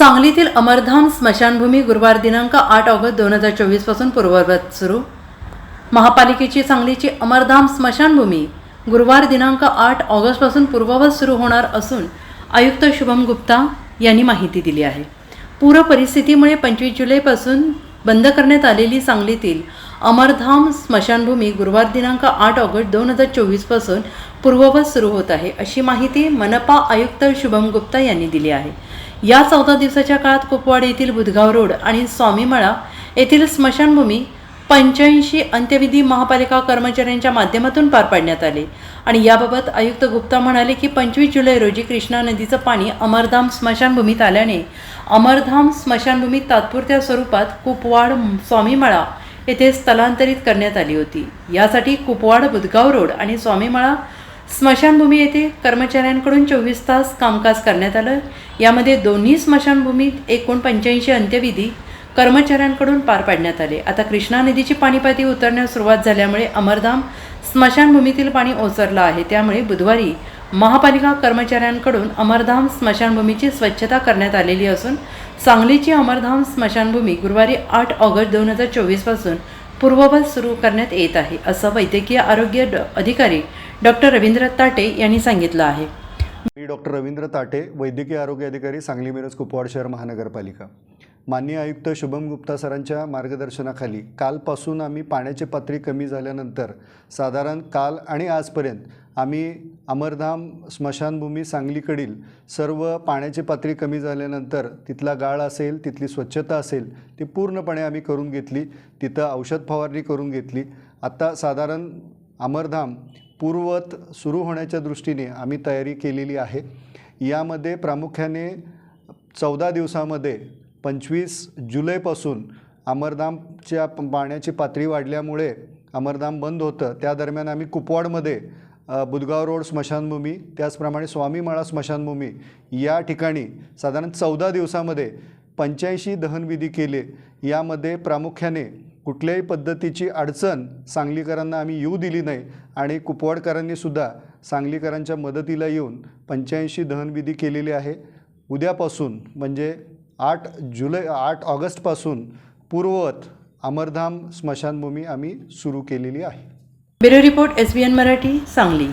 सांगलीतील अमरधाम स्मशानभूमी गुरुवार दिनांक आठ ऑगस्ट दोन हजार चोवीसपासून पूर्ववत सुरू. महापालिकेची सांगलीची अमरधाम स्मशानभूमी गुरुवार दिनांक आठ ऑगस्टपासून पूर्ववत सुरू होणार असून आयुक्त शुभम गुप्ता यांनी माहिती दिली आहे. पूर परिस्थितीमुळे पंचवीस जुलैपासून बंद करण्यात आलेली सांगलीतील अमरधाम स्मशानभूमी गुरुवार दिनांक आठ ऑगस्ट दोन हजार चोवीसपासून पूर्ववत सुरू होत आहे अशी माहिती मनपा आयुक्त शुभम गुप्ता यांनी दिली आहे. या चौदा दिवसाच्या काळात कुपवाड येथील बुधगाव रोड आणि स्वामीमळा येथील स्मशानभूमी पंच्याऐंशी अंत्यविधी महापालिका कर्मचाऱ्यांच्या माध्यमातून पार पाडण्यात आले आणि याबाबत आयुक्त गुप्ता म्हणाले की पंचवीस जुलै रोजी कृष्णा नदीचं पाणी अमरधाम स्मशानभूमीत आल्याने अमरधाम स्मशानभूमी तात्पुरत्या स्वरूपात कुपवाड स्वामीमळा येथे स्थलांतरित करण्यात आली होती. यासाठी कुपवाड बुधगाव रोड आणि स्वामीमाळा स्मशानभूमी येथे कर्मचाऱ्यांकडून चोवीस तास कामकाज करण्यात आलं. यामध्ये दोन्ही स्मशानभूमीत एकूण पंच्याऐंशी अंत्यविधी कर्मचाऱ्यांकडून पार पाडण्यात आले. आता कृष्णा नदीची पाणीपाती उतरण्यास सुरुवात झाल्यामुळे अमरधाम स्मशानभूमीतील पाणी ओसरलं आहे. त्यामुळे बुधवारी महापालिका कर्मचाऱ्यांकडून अमरधाम स्मशानभूमीची स्वच्छता करण्यात आलेली असून सांगलीची अमरधाम स्मशानभूमी गुरुवारी आठ ऑगस्ट दोन हजार चोवीसपासून पूर्ववत सुरू करण्यात येत आहे असं वैद्यकीय आरोग्य अधिकारी डॉक्टर रवींद्र ताटे यांनी सांगितलं आहे. मी डॉक्टर रवींद्र ताटे वैद्यकीय आरोग्य अधिकारी सांगली मिरज कुपवाड शहर महानगरपालिका. माननीय आयुक्त शुभम गुप्ता सरांच्या मार्गदर्शनाखाली कालपासून आम्ही पाण्याची पातळी कमी झाल्यानंतर साधारण काल आणि आजपर्यंत आम्ही अमरधाम स्मशानभूमी सांगलीकडील सर्व पाण्याची पातळी कमी झाल्यानंतर तिथला गाळ असेल तिथली स्वच्छता असेल ती पूर्णपणे आम्ही करून घेतली तिथं औषध फवारणी करून घेतली. आत्ता साधारण अमरधाम पूर्वत सुरू होण्याच्या दृष्टीने आम्ही तयारी केलेली आहे. यामध्ये प्रामुख्याने चौदा दिवसामध्ये पंचवीस जुलैपासून अमरधामच्या प- पाण्याची पातळी वाढल्यामुळे अमरधाम बंद होतं. त्या दरम्यान आम्ही कुपवाडमध्ये बुदगाव बुधगाव रोड स्मशानभूमी त्याचप्रमाणे स्वामीमाळा स्मशानभूमी या ठिकाणी साधारण चौदा दिवसामध्ये पंच्याऐंशी दहनविधी केले. यामध्ये प्रामुख्याने कुठल्याही पद्धतीची अडचण सांगलीकरांना आम्ही येऊ दिली नाही आणि कुपवाडकरांनीसुद्धा सांगलीकरांच्या मदतीला येऊन पंच्याऐंशी दहनविधी केलेली आहे. उद्यापासून म्हणजे आठ जुलै आठ ऑगस्टपासून पूर्ववत अमरधाम स्मशानभूमी आम्ही सुरू केलेली आहे. Bureau report S B N Marathi Sangli.